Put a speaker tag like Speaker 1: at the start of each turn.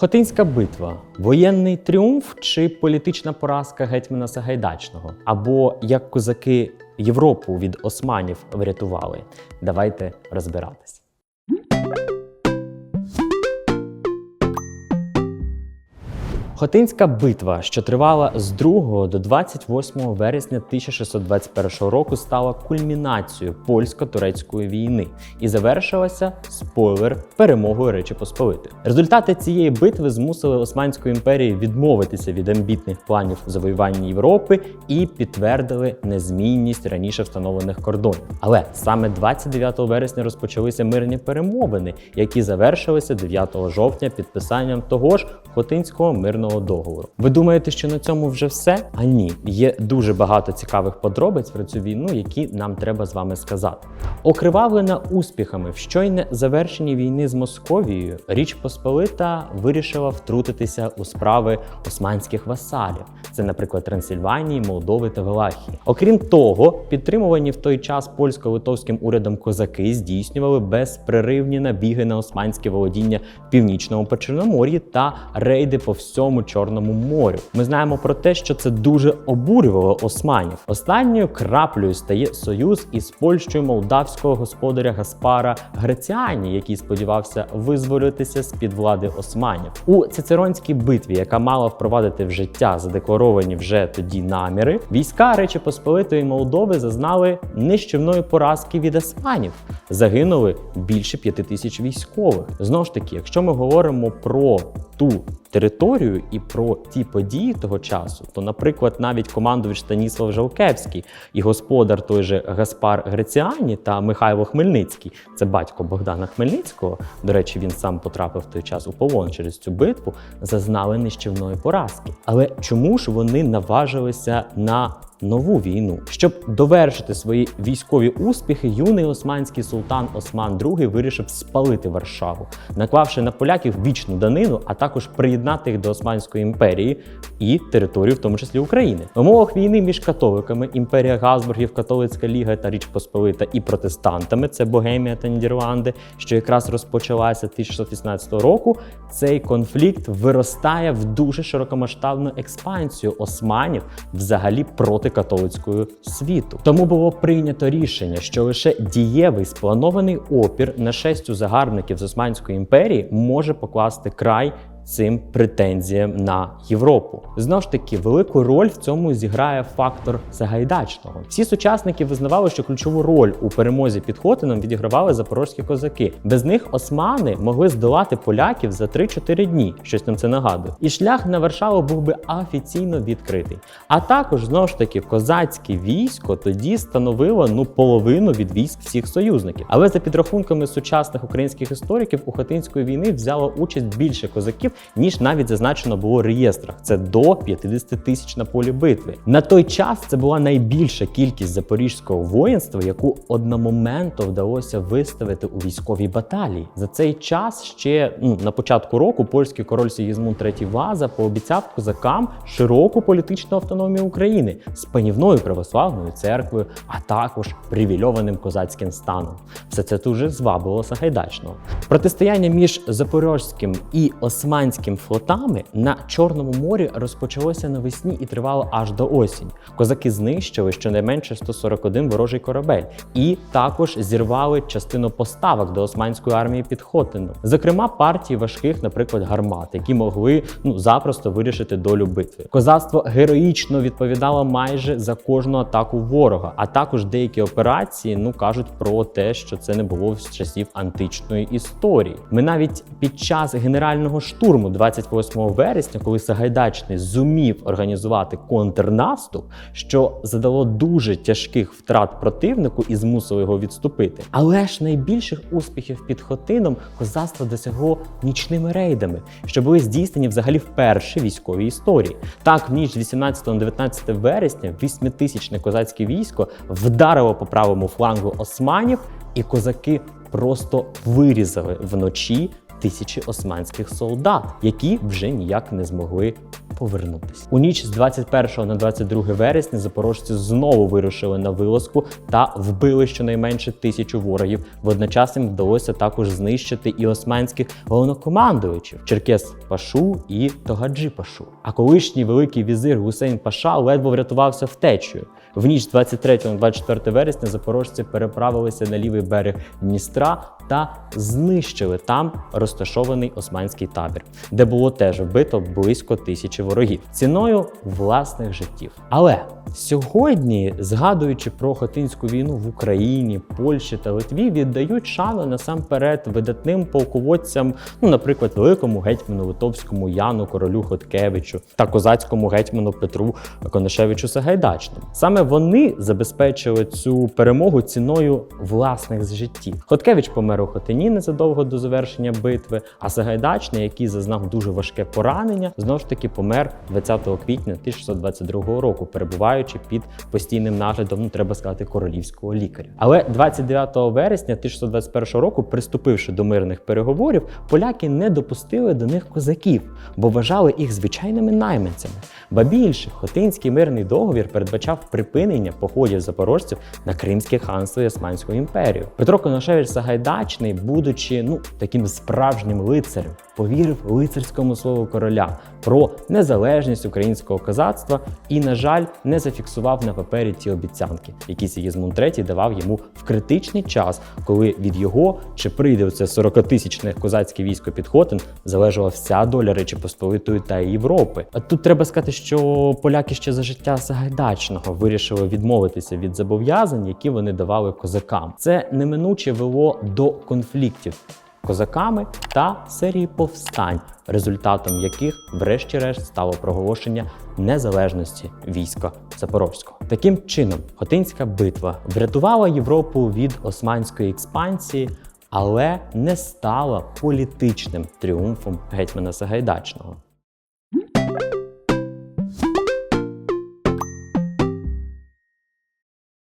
Speaker 1: Хотинська битва воєнний тріумф чи політична поразка гетьмана Сагайдачного? Або як козаки Європу від османів врятували? Давайте розбиратись. Хотинська битва, що тривала з 2 до 28 вересня 1621 року, стала кульмінацією польсько-турецької війни і завершилася спойлер перемогою Речі Посполитої. Результати цієї битви змусили Османську імперію відмовитися від амбітних планів завоювання Європи і підтвердили незмінність раніше встановлених кордонів. Але саме 29 вересня розпочалися мирні перемовини, які завершилися 9 жовтня підписанням того ж Хотинського мирного договору. Ви думаєте, що на цьому вже все? А ні, є дуже багато цікавих подробиць про цю війну, які нам треба з вами сказати. Окривавлена успіхами в щойне завершенні війни з Московією, Річ Посполита вирішила втрутитися у справи османських васалів. Це, наприклад, Трансильванії, Молдови та Валахії. Окрім того, підтримувані в той час польсько-литовським урядом козаки здійснювали безпреривні набіги на османське володіння в північному Почерномор'ї та рейди по всьому Чорному морю. Ми знаємо про те, що це дуже обурювало османів. Останньою краплею стає союз із Польщею молдавського господаря Гаспара Греціані, який сподівався визволитися з під влади османів у цицеронській битві, яка мала впровадити в життя задекларовані вже тоді наміри. Війська Речі Посполитої Молдови зазнали нищівної поразки від османів. Загинули більше п'яти тисяч військових. Знову ж таки, якщо ми говоримо про ту територію і про ті події того часу, то, наприклад, навіть командувач Станіслав Жалкевський і господар той же Гаспар Греціані та Михайло Хмельницький, це батько Богдана Хмельницького. До речі, він сам потрапив в той час у полон через цю битву, зазнали нищівної поразки. Але чому ж вони наважилися на нову війну. Щоб довершити свої військові успіхи, юний османський султан Осман II вирішив спалити Варшаву, наклавши на поляків вічну данину, а також приєднати їх до Османської імперії і територію, в тому числі України. В умовах війни між католиками імперія Газбургів, католицька ліга та Річ Посполита і протестантами це Богемія та Нідерланди, що якраз розпочалася 1618 року. Цей конфлікт виростає в дуже широкомасштабну експансію османів взагалі проти католицького світу. Тому було прийнято рішення, що лише дієвий спланований опір на шестю загарбників з Османської імперії може покласти край. Цим претензіям на Європу знову ж таки велику роль в цьому зіграє фактор Сагайдачного. Всі сучасники визнавали, що ключову роль у перемозі під Хотином відігравали запорозькі козаки. Без них османи могли здолати поляків за 3-4 дні. Щось нам це нагадує. І шлях на Варшаву був би офіційно відкритий. А також знову ж таки козацьке військо тоді становило ну половину від військ всіх союзників. Але за підрахунками сучасних українських істориків у Хотинської війни взяло участь більше козаків ніж навіть зазначено було в реєстрах. Це до 50 тисяч на полі битви. На той час це була найбільша кількість запорізького воїнства, яку одномоментно вдалося виставити у військовій баталії. За цей час ще ну, на початку року польський король Сігізмунд III Ваза пообіцяв козакам широку політичну автономію України з панівною православною церквою, а також привільованим козацьким станом. Все це дуже звабило Сагайдачного. Протистояння між запорізьким і османським флотами на Чорному морі розпочалося навесні і тривало аж до осінь. Козаки знищили щонайменше 141 ворожий корабель і також зірвали частину поставок до османської армії під Хотином. Зокрема, партії важких, наприклад, гармат, які могли ну запросто вирішити долю битви. Козацтво героїчно відповідало майже за кожну атаку ворога, а також деякі операції ну кажуть про те, що це не було з часів античної історії. Ми навіть під час генерального штурму 28 вересня, коли Сагайдачний зумів організувати контрнаступ, що задало дуже тяжких втрат противнику і змусило його відступити. Але ж найбільших успіхів під Хотином козацтво досягло нічними рейдами, що були здійснені взагалі вперше військовій історії. Так, в ніч з 18 на 19 вересня вісьмитисячне козацьке військо вдарило по правому флангу османів, і козаки просто вирізали вночі тисячі османських солдат, які вже ніяк не змогли повернутися. У ніч з 21 на 22 вересня запорожці знову вирушили на вилазку та вбили щонайменше тисячу ворогів. Водночас їм вдалося також знищити і османських головнокомандуючів Черкес Пашу і Тогаджі Пашу. А колишній великий візир Гусейн Паша ледве врятувався втечею. В ніч 23 на 24 вересня запорожці переправилися на лівий берег Дністра та знищили там розташований османський табір, де було теж вбито близько тисячі ворогів ціною власних життів. Але сьогодні, згадуючи про Хотинську війну в Україні, Польщі та Литві, віддають шану насамперед видатним полководцям, ну, наприклад, великому гетьману Литовському Яну Королю Хоткевичу та козацькому гетьману Петру Коношевичу Сагайдачному. Саме вони забезпечили цю перемогу ціною власних життів. Хоткевич помер у Хотині незадовго до завершення битви, а Сагайдачний, який зазнав дуже важке поранення, знову ж таки помер 20 квітня 1622 року, перебуваючи під постійним наглядом, ну треба сказати, королівського лікаря. Але 29 вересня 1621 року, приступивши до мирних переговорів, поляки не допустили до них козаків, бо вважали їх звичайними найманцями. Ба більше, Хотинський мирний договір передбачав припинення походів запорожців на Кримське ханство і Османську імперію. Петро Коношевич Сагайдачний, будучи ну таким справжнім лицарем, повірив лицарському слову короля про незалежність українського козацтва і, на жаль, не зафіксував на папері ті обіцянки, які Сігізмунд III давав йому в критичний час, коли від його чи прийде оце 40-тисячне козацьке військо під Хотин, залежала вся доля Речі Посполитої та Європи. А тут треба сказати, що поляки ще за життя Сагайдачного вирішили відмовитися від зобов'язань, які вони давали козакам. Це неминуче вело до конфліктів козаками та серії повстань, результатом яких, врешті-решт, стало проголошення незалежності війська Запорозького. Таким чином, Хотинська битва врятувала Європу від османської експансії, але не стала політичним тріумфом гетьмана Сагайдачного.